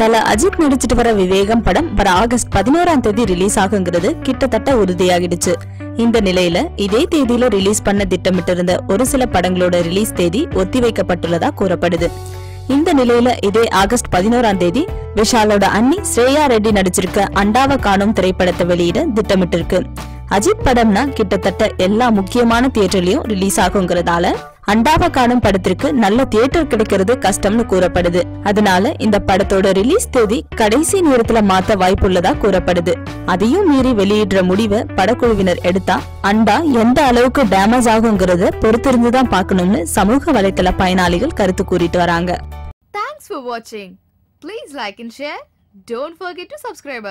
தல அஜித் நடிச்சிட்டு வர விவேகம் படம் வர ஆகஸ்ட் பதினோராம் தேதி ரிலீஸ் ஆகுங்கிறது கிட்டத்தட்ட உறுதியாகிடுச்சு. இந்த நிலையில இதே தேதியில ரிலீஸ் பண்ண திட்டமிட்டிருந்த ஒரு சில படங்களோட ரிலீஸ் தேதி ஒத்திவைக்கப்பட்டுள்ளதா கூறப்படுது. இந்த நிலையில இதே ஆகஸ்ட் பதினோராம் தேதி விஷாலோட அண்ணி ஸ்ரேயா ரெட்டி நடிச்சிருக்க அண்டாவ காணும் திரைப்படத்தை வெளியிட திட்டமிட்டிருக்கு. அஜித் படம்னா கிட்டத்தட்ட எல்லா முக்கியமான தியேட்டர்லயும் ரிலீஸ் ஆகுங்கிறதால அண்டாவ காணும் படத்திற்கு நல்ல தியேட்டர் கிடைக்கிறது கஷ்டம்னு கூறப்படுது. அதனால இந்த படத்தோட ரிலீஸ் தேதி கடைசி நேரத்துல மாத்த வாய்ப்புள்ளதா கூறப்படுது. அதையும் மீறி வெளியிடுற முடிவை படக்குழுவினர் எடுத்தா அண்டா எந்த அளவுக்கு டேமேஜ் ஆகுங்கிறத பொறுத்திருந்துதான் பார்க்கணும்னு சமூக வலைத்தள பயனாளிகள் கருத்து கூறிட்டு வராங்க. தேங்க்ஸ் வாட்சிங் please like like share don't Don't to to subscribe.